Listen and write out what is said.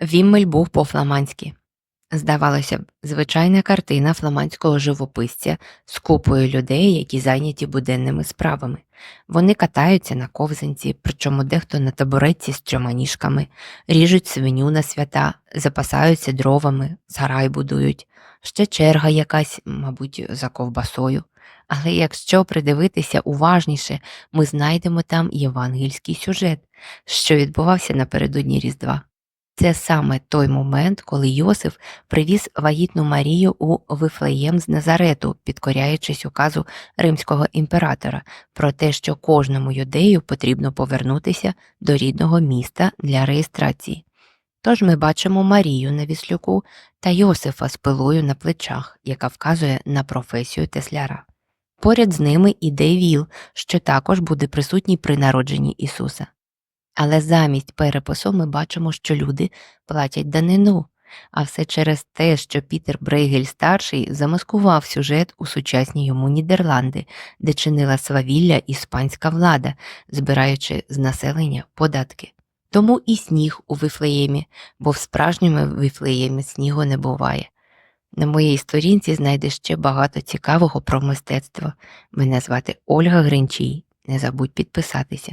Віммель був по-фламандськи. Здавалося б, звичайна картина фламандського живописця з купою людей, які зайняті буденними справами. Вони катаються на ковзанці, причому дехто на табуретці з трьома ніжками, ріжуть свиню на свята, запасаються дровами, сарай будують, ще черга якась, мабуть, за ковбасою. Але якщо придивитися уважніше, ми знайдемо там євангельський сюжет, що відбувався напередодні Різдва. Це саме той момент, коли Йосиф привіз вагітну Марію у Вифлеєм з Назарету, підкоряючись указу римського імператора про те, що кожному юдею потрібно повернутися до рідного міста для реєстрації. Тож ми бачимо Марію на віслюку та Йосифа з пилою на плечах, яка вказує на професію тесляра. Поряд з ними іде віл, що також буде присутній при народженні Ісуса. Але замість перепису ми бачимо, що люди платять данину, а все через те, що Пітер Брейгель старший замаскував сюжет у сучасні йому Нідерланди, де чинила свавілля іспанська влада, збираючи з населення податки. Тому і сніг у Вифлеємі, бо в справжньому Вифлеємі снігу не буває. На моїй сторінці знайдеш ще багато цікавого про мистецтво. Мене звати Ольга Гринчій. Не забудь підписатися.